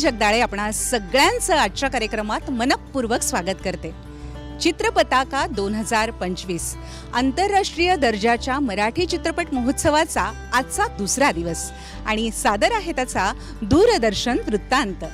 जगदाळे आपणा सगळ्यांचं आजच्या कार्यक्रमात मनपूर्वक स्वागत करते. चित्रपताका दोन हजार पंचवीस आंतरराष्ट्रीय दर्जाच्या मराठी चित्रपट महोत्सवाचा आजचा दुसरा दिवस आणि सादर आहे त्याचा दूरदर्शन वृत्तांत.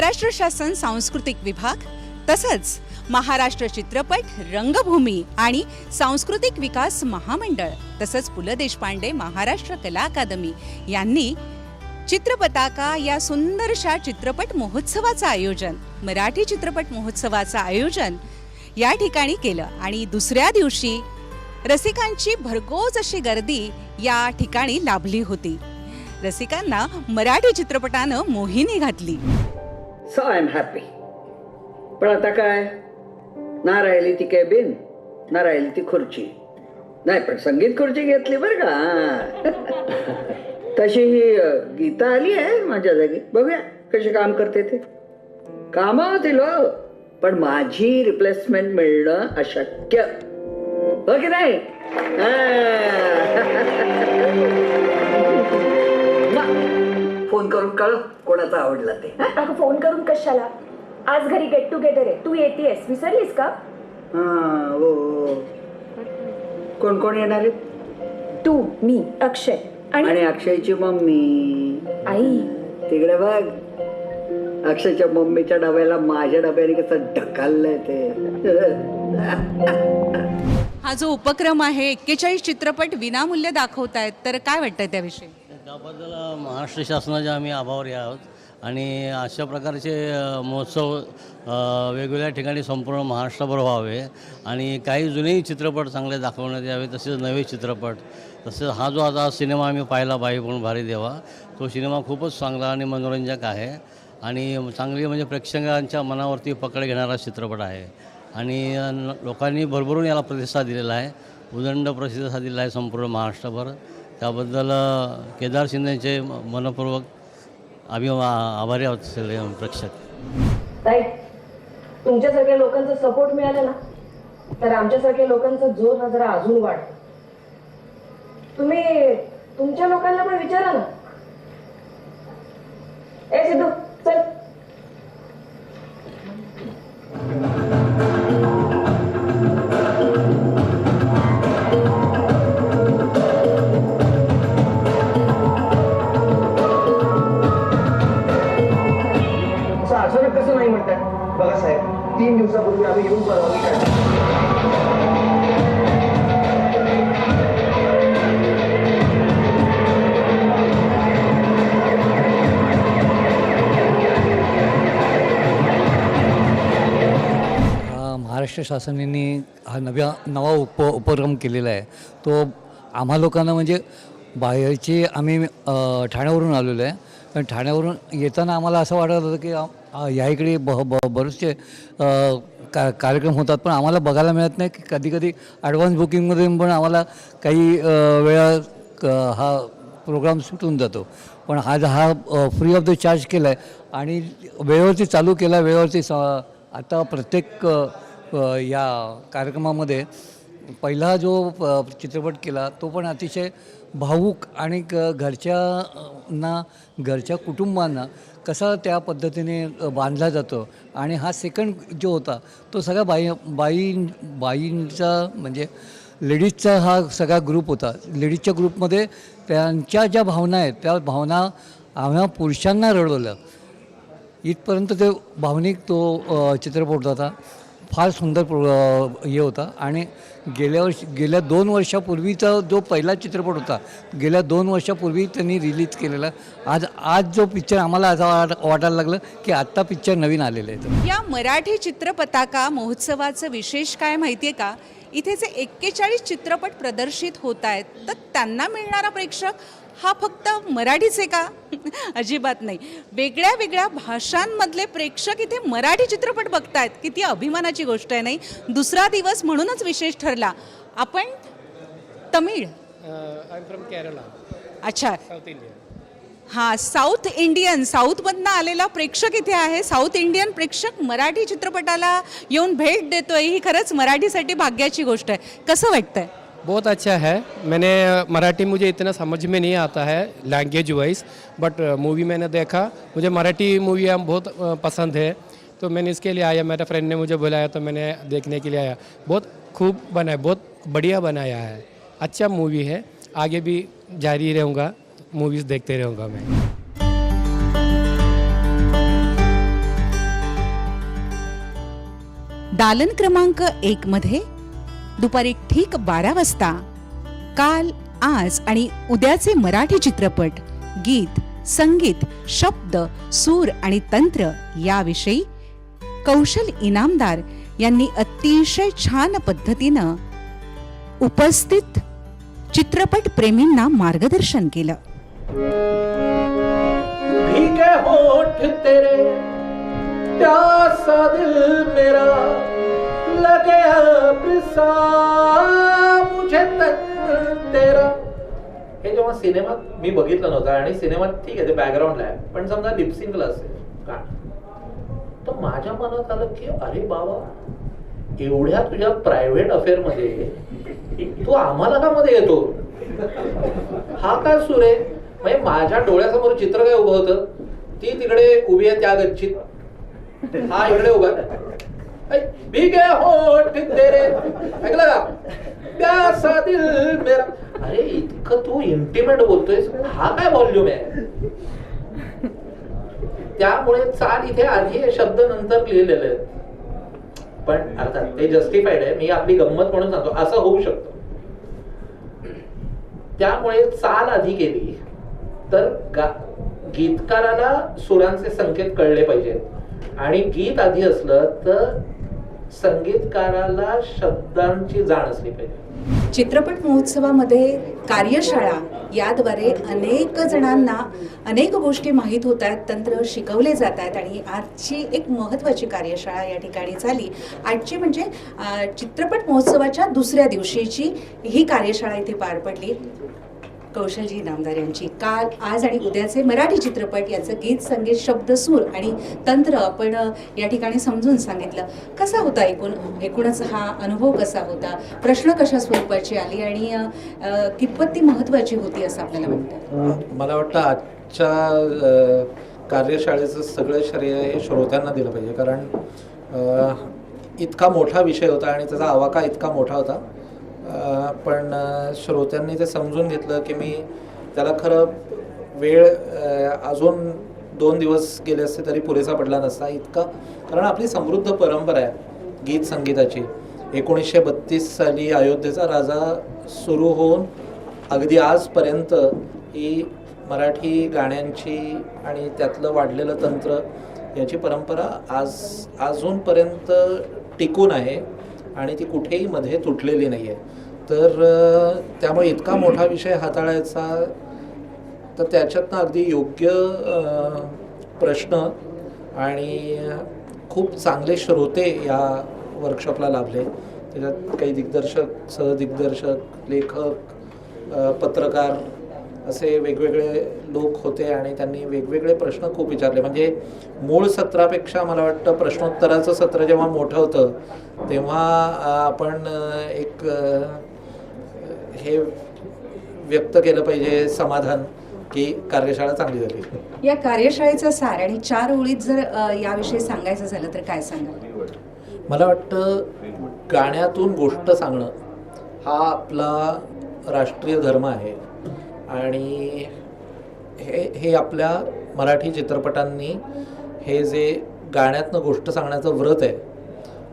महाराष्ट्र शासन सांस्कृतिक विभाग तसंच महाराष्ट्र चित्रपट रंगभूमी आणि सांस्कृतिक विकास महामंडळ तसंच पु ल देशपांडे महाराष्ट्र कला अकादमी यांनी चित्रपताका या सुंदरशा चित्रपट महोत्सवाचं आयोजन मराठी चित्रपट महोत्सवाचं आयोजन या ठिकाणी केलं. आणि दुसऱ्या दिवशी रसिकांची भरघोस अशी गर्दी या ठिकाणी लाभली होती. रसिकांना मराठी चित्रपटानं मोहिनी घातली. सो आय एम हॅपी पण आता काय? ना राहिली ती कॅबिन ना राहिली ती खुर्ची. नाही पण संगीत खुर्ची घेतली बरं का. तशी ही गीता आली आहे माझ्या जागी. बघूया कशी काम करते ते. काम होतील हो पण माझी रिप्लेसमेंट मिळणं अशक्य. हो की नाही? फोन करून कळ कोणाचा आवडला ते. अगं फोन करून कशाला? आज घरी गेट टुगेदर आहे. तू येतेस विसरलीस का? हा हो. कोण कोण येणार आहेत? तू मी अक्षय. आणि? आणि अक्षयची मम्मी. आई. तिकडे बघ. अक्षयच्या मम्मीच्या डब्याला माझ्या डब्याने कसं ढकललंय ते. हा जो उपक्रम आहे एक्केचाळीस चित्रपट विनामूल्य दाखवतायत. तर काय वाटतंय त्याविषयी? त्याबद्दल महाराष्ट्र शासनाचे आम्ही आभारी आहोत. आणि अशा प्रकारचे महोत्सव वेगवेगळ्या ठिकाणी संपूर्ण महाराष्ट्रभर व्हावे. आणि काही जुनेही चित्रपट चांगले दाखवण्यात यावे तसेच नवे चित्रपट. तसेच हा जो आता सिनेमा आम्ही पाहिला बाई म्हणून भारी देवा तो सिनेमा खूपच चांगला आणि मनोरंजक आहे. आणि चांगली म्हणजे प्रेक्षकांच्या मनावरती पकड घेणारा चित्रपट आहे. आणि लोकांनी भरभरून याला प्रतिसाद दिलेला आहे. उदंड प्रतिसाद दिलेला आहे संपूर्ण महाराष्ट्रभर. त्याबद्दल केदार शिंदेचे मनपूर्वक आम्ही आभारी आहोत सगळे प्रेक्षक. ताई तुमच्यासारख्या लोकांचा सपोर्ट मिळाला ना? तर आमच्यासारख्या लोकांचा जोर हा जरा अजून वाढ तुम्ही तुमच्या लोकांना पण विचारा ना. ए सिद्धू चल. तीन दिवसापूर्वी आम्ही येऊन परवानगी काढली. महाराष्ट्र शासनाने हा नव्या नवा उप उपक्रम केलेला आहे. तो आम्हा लोकांना म्हणजे बाहेरचे आम्ही ठाण्यावरून आलेलो आहे. पण ठाण्यावरून येताना आम्हाला असं वाटत होतं की या ह्या इकडे ब ब बरेचसे का कार्यक्रम होतात पण आम्हाला बघायला मिळत नाही की कधी कधी ॲडव्हान्स बुकिंगमध्ये पण आम्हाला काही वेळा क- हा प्रोग्राम सुटून जातो. पण हा हा फ्री ऑफ द चार्ज केला आहे आणि वेळेवरती चालू केला वेळेवरती स आता प्रत्येक या कार्यक्रमामध्ये पहिला जो चित्रपट केला तो पण अतिशय भावूक आणि क घरच्या ना घरच्या कुटुंबांना कसा त्या पद्धतीने बांधला जातो आणि हा सेकंड जो होता तो सगळा बाई बाई बाईंचा म्हणजे लेडीजचा हा सगळा ग्रुप होता. लेडीजच्या ग्रुपमध्ये त्यांच्या ज्या भावना आहेत त्या भावना आम्हा पुरुषांना रडवलं. इथपर्यंत ते भावनिक तो चित्रपट होता. फार सुंदर हे होता. आणि गेल्या वर्षी गेल्या दोन वर्षापूर्वीचा जो पहिला चित्रपट होता गेल्या दोन वर्षापूर्वी त्यांनी रिलीज केलेला. आज आज जो पिक्चर आम्हाला असं वाटायला लागलं की आत्ता पिक्चर नवीन आलेलं आहे या मराठी चित्रपताका महोत्सवाचं विशेष काय माहिती आहे का? इथे जे एक्केचाळीस चित्रपट प्रदर्शित होत आहेत तर त्यांना मिळणारा प्रेक्षक हा फक्त मराठीचे का? अजिबात नाही. वेगळ्या वेगळ्या भाषांमधले प्रेक्षक इथे मराठी चित्रपट बघतायत. किती अभिमानाची गोष्ट आहे नाही? दुसरा दिवस म्हणूनच विशेष ठरला. आपण Tamil. I M from Kerala अच्छा. साऊथ इंडिया हां साऊथ इंडियन साऊथमधनं आलेला प्रेक्षक इथे आहे. साऊथ इंडियन प्रेक्षक मराठी चित्रपटाला येऊन भेट देतोय. ही खरंच मराठीसाठी भाग्याची गोष्ट आहे. कसं वाटतंय? बहुत अच्छा है। मैंने मराठी मुझे इतना समझ में नहीं आता है लैंग्वेज वाइज बट मूवी मैंने देखा। मुझे मराठी मूवी बहुत पसंद है। तो मैंने इसके लिए आया, मेरे फ्रेंड ने मुझे बुलाया तो मैंने देखने के लिए आया। बहुत खूब बना है, बहुत बढ़िया बनाया है। अच्छा मूवी है। आगे भी जारी रहूँगा। मूवीज़ देखते रहूँगा मैं। दालन क्रमांक एक मध्ये दुपारी ठीक बारा वाजता. काल आज आणि उद्याचे मराठी चित्रपट गीत संगीत शब्द सूर आणि तंत्र याविषयी कौशल इनामदार यांनी अतिशय छान पद्धतीनं उपस्थित चित्रपट प्रेमींना मार्गदर्शन केलं. भीगे होठ तेरे प्यासा दिल मेरा लगे मुझे तेरा। हे जेव्हा सिनेमात मी बघितलं नव्हतं आणि सिनेमात ठीक आहे ते बॅकग्राऊंडला आहे पण समजा लिपसिंगला असेल का तर माझ्या मनात आलं की अरे बाबा एवढ्या तुझ्या प्रायव्हेट अफेअरमध्ये तू आम्हाला का मध्ये येतो? हा काय सूर आहे? म्हणजे माझ्या डोळ्यासमोर चित्र काय उभं होतं? ती तिकडे उभी आहे त्या गच्चीत. हा इकडे उभा आहे. भीगे होठ तेरे ऐकलं का? प्यासा दिल मेरा. अरे इतकं तू इंटिमेट बोलतोय हा काय व्हॉल्यूम आहे? त्यामुळे चाल इथे आधी शब्द नंतर लिहिलेले आहेत पण अर्थात ते जस्टिफाईड आहे. मी आपली गंमत म्हणून सांगतो. असं होऊ शकतो. त्यामुळे चाल आधी केली. तर गीतकाराला सुरांचे संकेत कळले पाहिजेत. आणि गीत आधी असलं तर संगीतकाराला शब्दांची जाण असली पाहिजे. चित्रपट महोत्सवामध्ये कार्यशाळा याद्वारे अनेक जणांना अनेक गोष्टी माहीत होत आहेत तंत्र शिकवले जात आहेत आणि आजची एक महत्त्वाची कार्यशाळा या ठिकाणी झाली. आजची म्हणजे चित्रपट महोत्सवाच्या दुसऱ्या दिवशीची ही कार्यशाळा इथे पार पडली. कौशलजी नामदार यांची. काल आज आणि उद्याचे मराठी चित्रपट याचं गीत संगीत शब्द सूर आणि तंत्र आपण या ठिकाणी समजून सांगितलं. कसा होता एकूण एकूणच हा अनुभव कसा होता? प्रश्न कशा स्वरूपाची आली आणि कितपत ती महत्त्वाची होती असं आपल्याला वाटतं? मला वाटतं आजच्या कार्यशाळेचं सगळं श्रेय हे श्रोत्यांना दिलं पाहिजे. कारण इतका मोठा विषय होता आणि त्याचा आवाका इतका मोठा होता. पण श्रोत्यांनी ते समजून घेतलं की मी त्याला खरं वेळ अजून दोन दिवस गेले असते तरी पुरेसा पडला नसता इतका. कारण आपली समृद्ध परंपरा आहे गीत संगीताची. एकोणीसशे बत्तीस साली अयोध्येचा राजा सुरू होऊन अगदी आजपर्यंत ही मराठी गाण्यांची आणि त्यातलं वाढलेलं तंत्र याची परंपरा आज अजूनपर्यंत टिकून आहे. आणि ती कुठेही मध्ये तुटलेली नाही आहे तर त्यामुळे इतका मोठा विषय हाताळायचा तर त्याच्यातनं अगदी योग्य प्रश्न आणि खूप चांगले श्रोते या वर्कशॉपला लाभले. त्याच्यात काही दिग्दर्शक सहदिग्दर्शक लेखक पत्रकार असे वेगवेगळे लोक होते आणि त्यांनी वेगवेगळे प्रश्न खूप विचारले. म्हणजे मूळ सत्रापेक्षा मला वाटतं प्रश्नोत्तराचं सत्र जेव्हा मोठं होतं तेव्हा आपण एक हे व्यक्त केलं पाहिजे समाधान की कार्यशाळा चांगली झाली. या कार्यशाळेचं सार आणि चार ओळीत जर याविषयी सांगायचं झालं तर काय सांगाल? मला वाटतं गाण्यातून गोष्ट सांगणं हा आपला राष्ट्रीय धर्म आहे. आणि हे हे आपल्या मराठी चित्रपटांनी हे जे गाण्यातनं गोष्ट सांगण्याचं व्रत आहे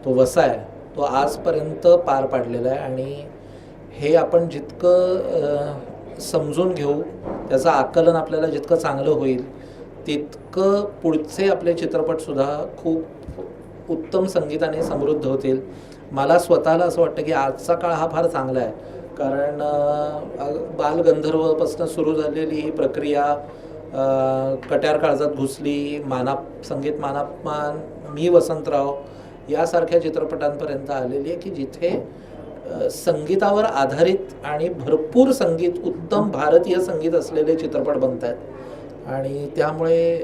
तो वसा आहे तो आजपर्यंत पार पाडलेला आहे आणि हे आपण जितकं समजून घेऊ त्याचं आकलन आपल्याला जितकं चांगलं होईल तितकं पुढचे आपले चित्रपटसुद्धा खूप उत्तम संगीताने समृद्ध होतील. मला स्वतःला असं वाटतं की आजचा काळ हा फार चांगला आहे. कारण बालगंधर्वपासून सुरू झालेली ही प्रक्रिया कट्यार काळजात घुसली मानाप संगीत मानापमान मी वसंतराव यासारख्या चित्रपटांपर्यंत आलेली आहे की जिथे संगीतावर आधारित आणि भरपूर संगीत उत्तम भारतीय संगीत असलेले चित्रपट बनत आहेत. आणि त्यामुळे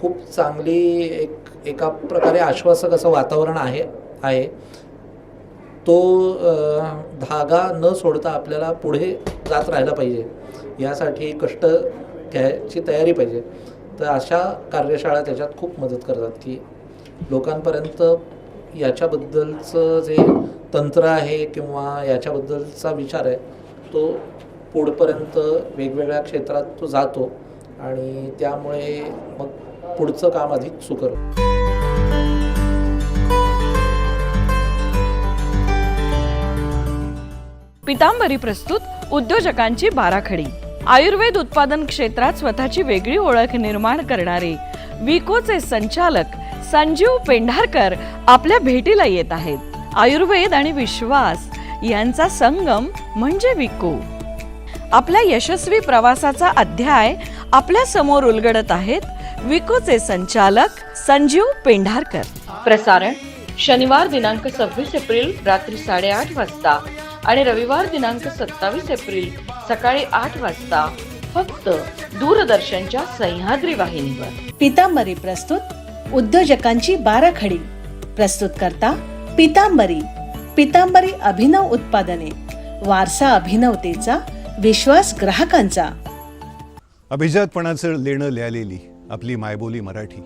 खूप चांगली एक एका प्रकारे आश्वासक असं वातावरण आहे आहे. तो धागा न सोडता आपल्याला पुढे जात राहायला पाहिजे. यासाठी कष्ट घ्यायची तयारी पाहिजे. तर अशा कार्यशाळा त्याच्यात खूप मदत करतात की लोकांपर्यंत याच्याबद्दलचं जे तंत्र आहे किंवा याच्याबद्दलचा विचार आहे तो पुढपर्यंत वेगवेगळ्या क्षेत्रात तो जातो आणि त्यामुळे मग पुढचं काम अधिक सुकर पितांबरी प्रस्तुत उद्योजकांची बाराखडी. आयुर्वेद उत्पादन क्षेत्रात स्वतःची वेगळी ओळख निर्माण करणारे विकोचे संचालक संजीव पेंढारकर आपल्या भेटीला येत आहेत. आयुर्वेद आणि विश्वास यांचा संगम म्हणजे विको. आपल्या यशस्वी प्रवासाचा अध्याय आपल्यासमोर उलगडत आहेत विकोचे संचालक संजीव पेंढारकर. प्रसारण शनिवार दिनांक सव्वीस एप्रिल रात्री साडेआठ वाजता. आणि रविवार दिनांक सत्तावीस एप्रिल सकाळी आठ वाजता फक्त दूरदर्शनच्या सह्याद्री वाहिनीवर. पितांबरी प्रस्तुत उद्योजकांची बाराखडी. प्रस्तुत करता पितांबरी. पितांबरी अभिनव उत्पादने. वारसा अभिनवतेचा विश्वास ग्राहकांचा. अभिजातपणाचं लेणं लिहिलेली आपली मायबोली मराठी.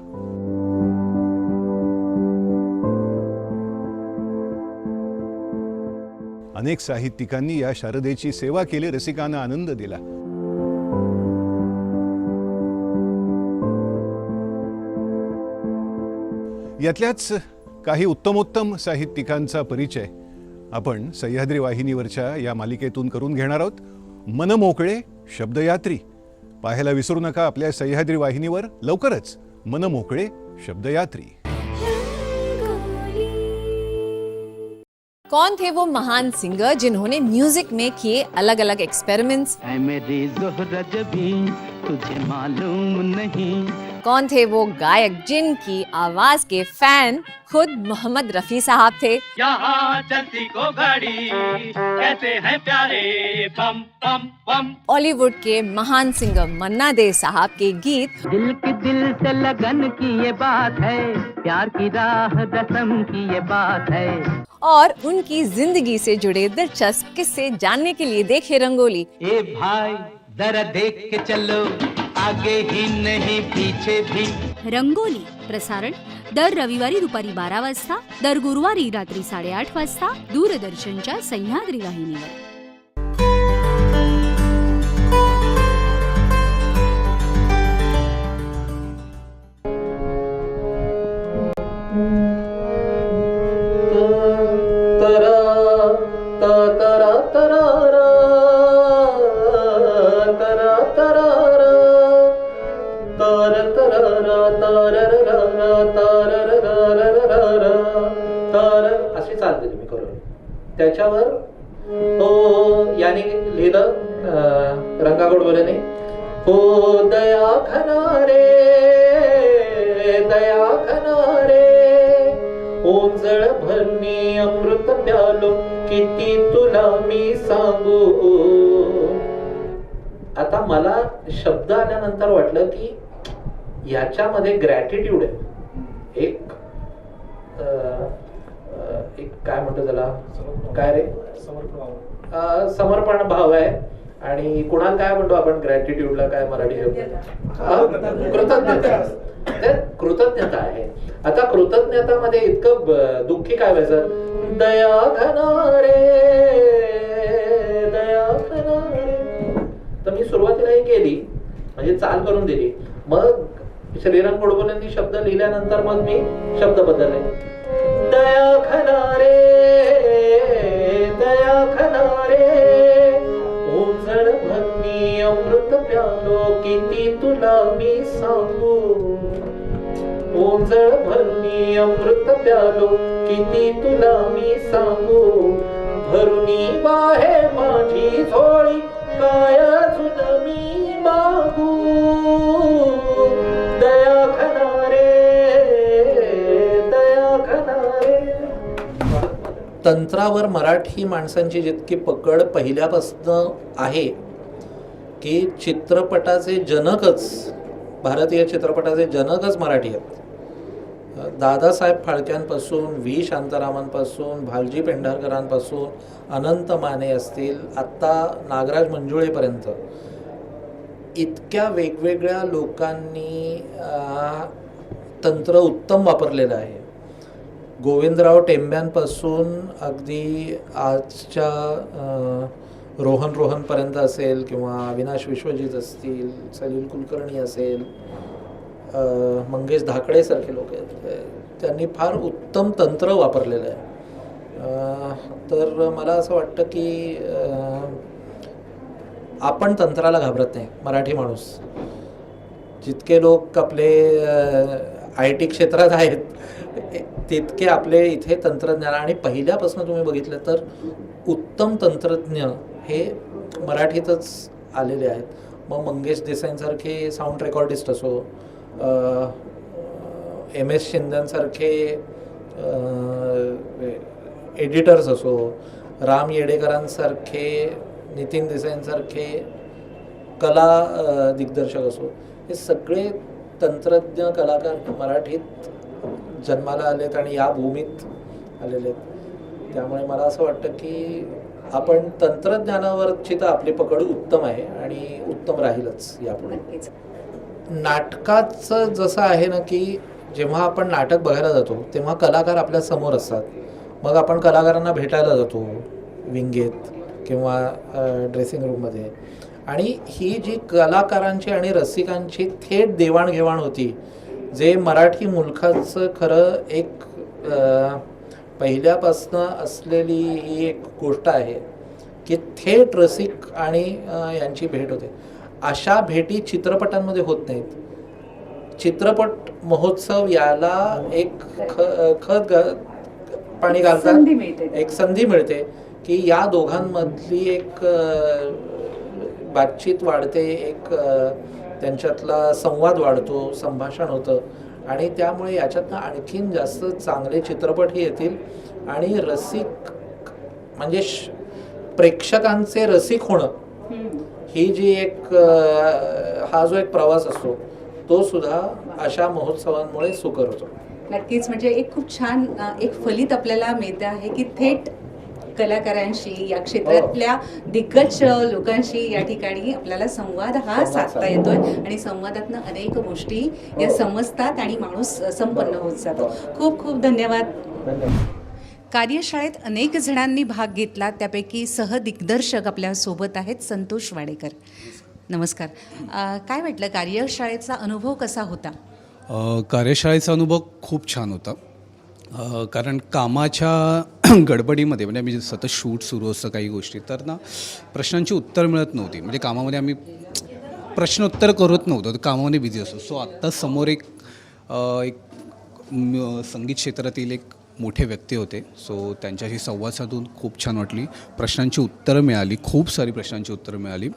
अनेक साहित्यिकांनी या शारदेची सेवा केली रसिकांना आनंद दिला. यातल्याच काही उत्तमोत्तम साहित्यिकांचा परिचय आपण सह्याद्री वाहिनीवरच्या या मालिकेतून करून घेणार आहोत. मनमोकळे शब्दयात्री. पाहायला विसरू नका आपल्या सह्याद्री वाहिनीवर. लवकरच मनमोकळे शब्दयात्री. कौन थे वो महान सिंगर जिन्होंने म्यूजिक में किए अलग अलग एक्सपेरिमेंट्स मेरी जोहरज भी तुझे मालूम नहीं। कौन थे वो गायक जिनकी आवाज़ के फ़ैन खुद मोहम्मद रफी साहब थे? यहाँ चलती को गाड़ी कहते हैं प्यारे बम बम बम। बॉलीवुड के महान सिंगर मन्ना दे साहब के गीत। दिल की दिल से लगन की ये बात है प्यार की राह रसम की ये बात है। और उनकी ज़िंदगी से जुड़े दिलचस्प किस्से जानने के लिए देखे रंगोली। ए भाई जरा देख के चलो। आगे ही नहीं पीछे भी। रंगोली प्रसारण दर रविवारी दुपारी बारा वाजता दर गुरुवारी रात्री साडेआठ वाजता दूरदर्शनच्या सह्याद्री वाहिनीवर. आल्यानंतर वाटलं की याच्यामध्ये ग्रॅटिट्यूड आहे. एक एक काय म्हणतो त्याला? काय रे? अं, समर्पण भाव आहे. आणि कुणाल काय म्हणतो आपण? ग्रॅटिट्यूडला काय मराठी शब्द? हा? कृतज्ञता. कृतज्ञता आहे. आता कृतज्ञतामध्ये इतकं ब- दुःखी काय व्हायचं? दया घना रे दया घना रे तर मी सुरुवातीला हे केली. म्हणजे चाल करून दिली. मग श्रीराम गोडबोलेंनी शब्द लिहिल्यानंतर मग मी शब्द बदलले. दया खना रे दया खना रे ओंजळ भन्नी अमृत प्यालो किती तुला मी सांगू? ओझळ भन्नी अमृत प्यालो किती तुला मी सांगू? भरुनी बाहे माझी झोळी काय तंत्रावर मराठी माणसांची जितकी पकड पहिल्यापासून आहे की चित्रपटाचे जनकच भारतीय चित्रपटाचे जनकच मराठी आहेत. दादासाहेब फाळक्यांपासून व्ही. शांतारामांपासून भालजी पेंढारकरांपासून अनंत माने असतील आत्ता नागराज मंजुळेपर्यंत. इतक्या वेगवेगळ्या लोकांनी तंत्र उत्तम वापरलेलं आहे. गोविंदराव टेंब्यांपासून अगदी आजच्या रोहन रोहनपर्यंत असेल किंवा अविनाश विश्वजित असतील सलील कुलकर्णी असेल मंगेश धाकडेसारखे लोक आहेत त्यांनी फार उत्तम तंत्र वापरलेलं आहे. तर मला असं वाटतं की आपण तंत्राला घाबरत नाही मराठी माणूस. जितके लोक आपले आय टी क्षेत्रात आहेत तितके आपले इथे तंत्रज्ञान आणि पहिल्यापासून तुम्ही बघितलं तर उत्तम तंत्रज्ञ हे मराठीतच आलेले आहेत. मग मंगेश देसाईंसारखे साऊंड रेकॉर्डिस्ट असो एम एस शिंद्यांसारखे एडिटर्स असो राम येडेकरांसारखे नितीन देसाईंसारखे कला दिग्दर्शक असो हे सगळे तंत्रज्ञ कलाकार मराठीत जन्माला आलेत आणि या भूमीत आलेले आहेत. त्यामुळे मला असं वाटतं की आपण तंत्रज्ञानावरची तर आपली पकड उत्तम आहे आणि उत्तम राहीलच यापुढे. नाटकाचं जसं आहे ना की जेव्हा आपण नाटक बघायला जातो तेव्हा कलाकार आपल्यासमोर असतात. मग आपण कलाकारांना भेटायला जातो विंगेत किंवा ड्रेसिंग रूममध्ये आणि ही जी कलाकारांची आणि रसिकांची थेट देवाणघेवाण होती जे मराठी मुलखाचं खरं एक पहिल्यापासनं असलेली ही एक गोष्ट आहे की थेट रसिक आणि यांची भेट होते. अशा भेटी चित्रपटांमध्ये होत नाहीत. चित्रपट महोत्सव याला एक ख खत पाणी. घालतात. एक संधी मिळते की या दोघांमधली एक बातचीत वाढते एक त्यांच्यातला संवाद वाढतो संभाषण होतं. आणि त्यामुळे याच्यातनं आणखीन जास्त चांगले चित्रपटही येतील. आणि रसिक म्हणजे प्रेक्षकांचे रसिक होणं. ही जी एक हा जो एक प्रवास असतो तो सुद्धा अशा महोत्सवांमुळे सुकर होतो. नक्कीच म्हणजे एक खूप छान एक फलित आपल्याला मिळते आहे की थेट कलाकारांशी या क्षेत्रातल्या दिग्गज लोकांशी या ठिकाणी आपल्याला संवाद हा साधता येतोय आणि संवादातनं अनेक गोष्टी या समजतात आणि माणूस संपन्न होत जातो. खूप खूप धन्यवाद. कार्यशाळेत अनेक जणांनी भाग घेतला. त्यापैकी सहदिग्दर्शक आपल्यासोबत आहेत संतोष वाडेकर. नमस्कार. काय वाटलं? कार्यशाळेचा अनुभव कसा होता? कार्यशाळेचा अनुभव खूप छान होता. कारण कामाच्या गडबडीमध्ये म्हणजे आम्ही सतत शूट सुरू असतं काही गोष्टी तर ना प्रश्नांची उत्तर मिळत नव्हती. म्हणजे कामामध्ये आम्ही प्रश्नोत्तर करत नव्हतो तर कामामध्ये बिझी असतो. सो आत्ता समोर एक एक संगीत क्षेत्रातील एक मोठे व्यक्ती होते. सो त्यांच्याशी संवाद साधून खूप छान वाटली. प्रश्नांची उत्तरं मिळाली खूप सारी प्रश्नांची उत्तरं मिळाली.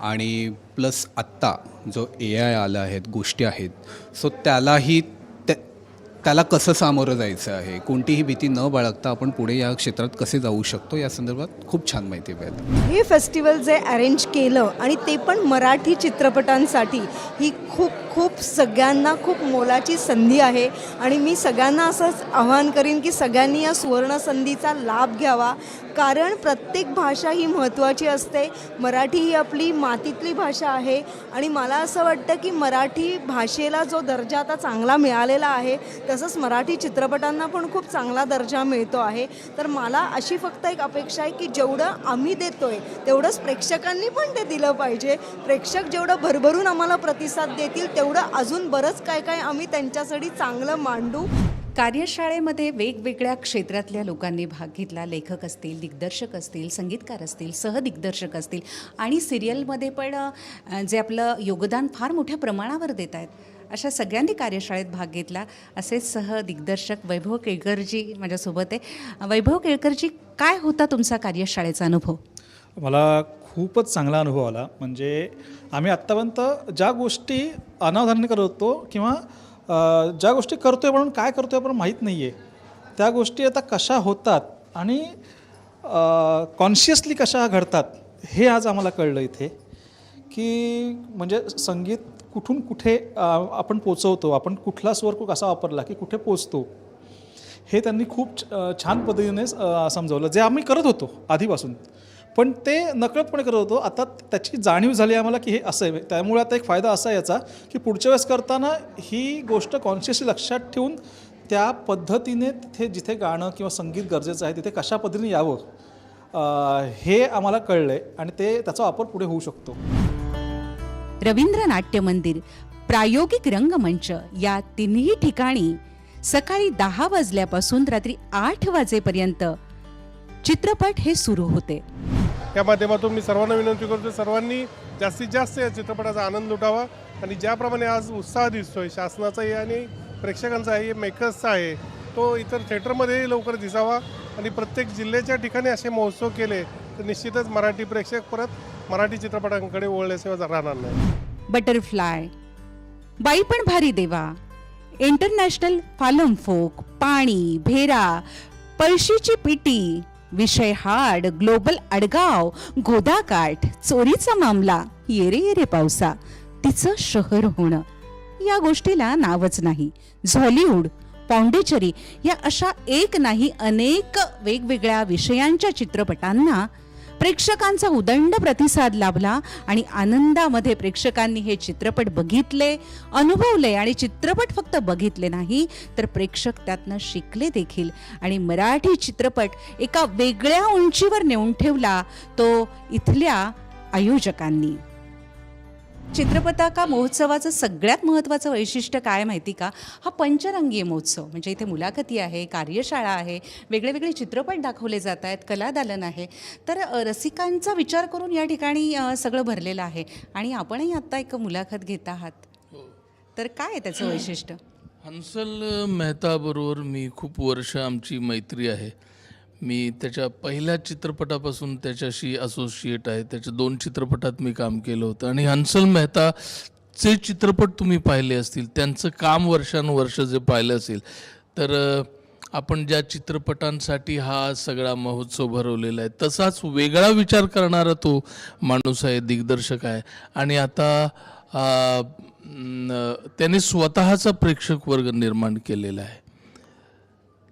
आणि प्लस आत्ता जो ए आय आला आहेत गोष्टी आहेत सो त्यालाही त्याला कसं सामोरं जायचं आहे? कोणतीही भीती न बाळगता आपण पुढे या क्षेत्रात कसे जाऊ शकतो? या संदर्भात खूप छान माहिती मिळेल. हे फेस्टिवल जे अरेंज केलं आणि ते पण मराठी चित्रपटांसाठी ही खूप खूप सगळ्यांना खूप मोलाची संधी आहे. आणि मी सगळ्यांना असंच आवाहन करीन की सगळ्यांनी या सुवर्णसंधीचा लाभ घ्यावा. कारण प्रत्येक भाषा ही महत्त्वाची असते. मराठी ही आपली मातीतली भाषा आहे आणि मला असं वाटतं की मराठी भाषेला जो दर्जा आता चांगला मिळालेला आहे तसंच मराठी चित्रपटांना पण खूप चांगला दर्जा मिळतो आहे. तर मला अशी फक्त एक अपेक्षा आहे की जेवढं आम्ही देतो आहे तेवढंच प्रेक्षकांनी पण ते दिलं पाहिजे. प्रेक्षक जेवढं भरभरून आम्हाला प्रतिसाद देतील तेवढं अजून बरंच काय काय आम्ही त्यांच्यासाठी चांगलं मांडू. कार्यशाळेमध्ये वेगवेगळ्या क्षेत्रातल्या लोकांनी भाग घेतला. लेखक असतील दिग्दर्शक असतील संगीतकार असतील सहदिग्दर्शक असतील आणि सिरियलमध्ये पण जे आपलं योगदान फार मोठ्या प्रमाणावर देत आहेत अशा सगळ्यांनी कार्यशाळेत भाग घेतला. असे सहदिग्दर्शक वैभव केळकरजी माझ्यासोबत आहे. वैभव केळकरजी काय होता तुमचा कार्यशाळेचा अनुभव? मला खूपच चांगला अनुभव आला. म्हणजे आम्ही आत्तापर्यंत ज्या गोष्टी अनावधानाने करत होतो किंवा ज्या गोष्टी करतो आहे म्हणून काय करतो आहे पण माहीत नाही आहे त्या गोष्टी आता कशा होतात आणि कॉन्शियसली कशा घडतात हे आज आम्हाला कळलं इथे की म्हणजे संगीत कुठून कुठे आपण पोचवतो आपण कुठला स्वर कसा वापरला की कुठे पोचतो हे त्यांनी खूप छ- छान पद्धतीने समजवलं जे आम्ही करत होतो आधीपासून. पण ते नकळतपणे करत होतो. आता त्याची जाणीव झाली आम्हाला की हे असं आहे. त्यामुळे आता एक फायदा असा याचा की पुढच्या वेळेस करताना ही गोष्ट कॉन्शियसली लक्षात ठेवून त्या पद्धतीने तिथे जिथे गाणं किंवा संगीत गरजेचं आहे तिथे कशा पद्धतीने यावं हे आम्हाला कळलं आहे आणि ते त्याचा वापर पुढे होऊ शकतो. रवींद्र नाट्य मंदिर प्रायोगिक रंगमंच या तिन्ही ठिकाणी सकाळी दहा वाजल्यापासून रात्री आठ वाजेपर्यंत चित्रपट हे सुरू होते. या माध्यमातून मी सर्वांना विनंती करतो सर्वांनी जास्तीत जास्त या चित्रपटाचा आनंद लुटावा. आणि ज्याप्रमाणे आज उत्साह दिसतोय शासनाचाही आणि प्रेक्षकांचा आहे मेकर्सचा आहे तो इतर थिएटरमध्येही लवकर दिसावा. आणि प्रत्येक जिल्ह्याच्या ठिकाणी असे महोत्सव केले तर निश्चितच मराठी प्रेक्षक परत मराठी चित्रपटांकडे वळल्याशिवाय राहणार नाही. बटरफ्लाय. बाई पण भारी देवा. इंटरनॅशनल फालम फोक पाणी भेरा पळशीची पिटी विषय हाड ग्लोबल अडगाव गोदाकाठ चोरीचा मामला येरे येरे पावसा तिचं शहर होणं. या गोष्टीला नावच नाही. झॉलिवूड पॉंडेचरी या अशा एक नाही अनेक वेगवेगळ्या विषयांच्या चित्रपटांना प्रेक्षकांचा उदंड प्रतिसाद लाभला आणि आनंदामध्ये प्रेक्षकांनी हे चित्रपट बघितले अनुभवले आणि चित्रपट फक्त बघितले नाही तर प्रेक्षक त्यातनं शिकले देखील. आणि मराठी चित्रपट एका वेगळ्या उंचीवर नेऊन ठेवला तो इथल्या आयोजकांनी. चित्रपताका महोत्सवाचं सगळ्यात महत्त्वाचं वैशिष्ट्य काय माहिती का? हा पंचरंगीय महोत्सव. म्हणजे इथे मुलाखती आहे कार्यशाळा आहे वेगळे वेगळे चित्रपट दाखवले जात आहेत कलादालन आहे. तर रसिकांचा विचार करून या ठिकाणी सगळं भरलेलं आहे. आणि आपणही आत्ता एक मुलाखत घेत आहात. तर काय आहे त्याचं वैशिष्ट्य? हंसल मेहताबरोबर मी खूप वर्ष आमची मैत्री आहे. मी त्याच्या पहिल्या चित्रपटापासून त्याच्याशी असोसिएट आहे. त्याच्या दोन चित्रपटात मी काम केलं होतं. आणि हंसल मेहताचे चित्रपट तुम्ही पाहिले असतील. त्यांचं काम वर्षानुवर्ष जे पाहिलं असेल. तर आपण ज्या चित्रपटांसाठी हा सगळा महोत्सव भरवलेला आहे तसाच वेगळा विचार करणारा तो माणूस आहे दिग्दर्शक आहे. आणि आता त्याने स्वतःचा प्रेक्षक वर्ग निर्माण केलेला आहे.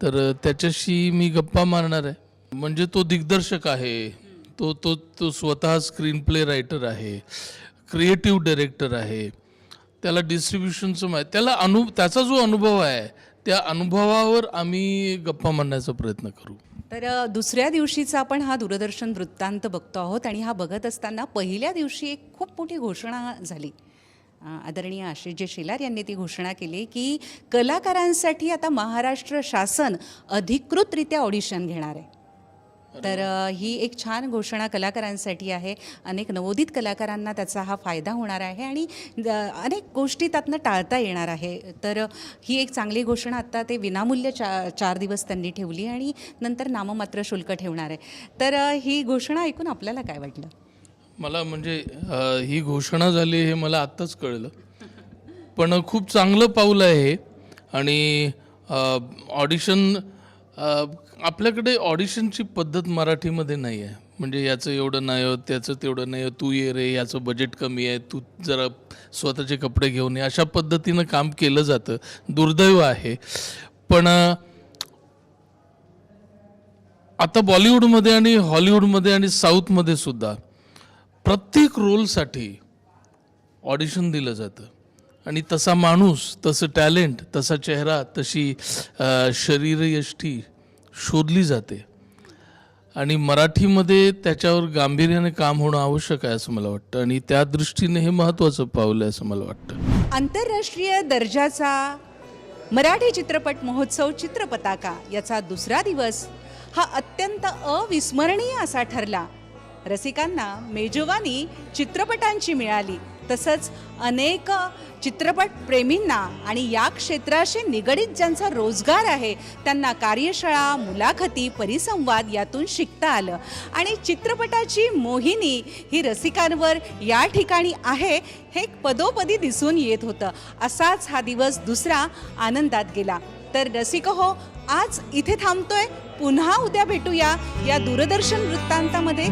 तर त्याच्याशी मी गप्पा मारणार आहे. म्हणजे तो दिग्दर्शक आहे. तो तो तो स्वतः स्क्रीन प्ले रायटर आहे. क्रिएटिव्ह डायरेक्टर आहे. त्याला डिस्ट्रीब्युशनचं माहिती त्याला अनु त्याचा जो अनुभव आहे त्या अनुभवावर आम्ही गप्पा मारण्याचा प्रयत्न करू. तर दुसऱ्या दिवशीचा आपण हा दूरदर्शन वृत्तांत बघतो आहोत आणि हा बघत असताना पहिल्या दिवशी एक खूप मोठी घोषणा झाली. आदरणीय आशिषजी शेलार यांनी ती घोषणा केली की कलाकारांसाठी आता महाराष्ट्र शासन अधिकृतरित्या ऑडिशन घेणार आहे. तर ही एक छान घोषणा कलाकारांसाठी आहे. अनेक नवोदित कलाकारांना त्याचा हा फायदा होणार आहे आणि अनेक गोष्टी त्यातनं टाळता येणार आहे. तर ही एक चांगली घोषणा आत्ता ते विनामूल्य चा चार दिवस त्यांनी ठेवली आणि नंतर नाममात्र शुल्क ठेवणार आहे. तर ही घोषणा ऐकून आपल्याला काय वाटलं? मला म्हणजे ही घोषणा झाली हे मला आत्ताच कळलं. पण खूप चांगलं पाऊल आहे आणि ऑडिशन आपल्याकडे ऑडिशनची पद्धत मराठीमध्ये नाही आहे. म्हणजे याचं एवढं नाही होत त्याचं तेवढं नाही होत तू ये रे याचं बजेट कमी आहे तू जरा स्वतःचे कपडे घेऊन ये. अशा पद्धतीनं काम केलं जातं. दुर्दैव आहे. पण आता बॉलिवूडमध्ये आणि हॉलिवूडमध्ये आणि साऊथमध्ये सुद्धा प्रत्येक रोलसाठी ऑडिशन दिलं जातं. आणि तसा माणूस तसं टॅलेंट तसा चेहरा तशी शरीरयष्टी शोधली जाते. आणि मराठीमध्ये त्याच्यावर गांभीर्याने काम होणं आवश्यक आहे असं मला वाटतं. आणि त्या दृष्टीने हे महत्त्वाचं पाऊल आहे असं मला वाटतं. आंतरराष्ट्रीय दर्जाचा मराठी चित्रपट महोत्सव चित्रपताका याचा दुसरा दिवस हा अत्यंत अविस्मरणीय असा ठरला. रसिकांना मेजवानी चित्रपटांची मिळाली. तसंच अनेक चित्रपट प्रेमींना आणि या क्षेत्राशी निगडीत ज्यांचा रोजगार आहे त्यांना कार्यशाळा मुलाखती परिसंवाद यातून शिकता आलं. आणि चित्रपटाची मोहिनी ही रसिकांवर या ठिकाणी आहे हे पदोपदी दिसून येत होतं. असाच हा दिवस दुसरा आनंदात गेला. तर रसिक हो आज इथे थांबतोय. पुन्हा उद्या भेटूया या दूरदर्शन वृत्तांतामध्ये.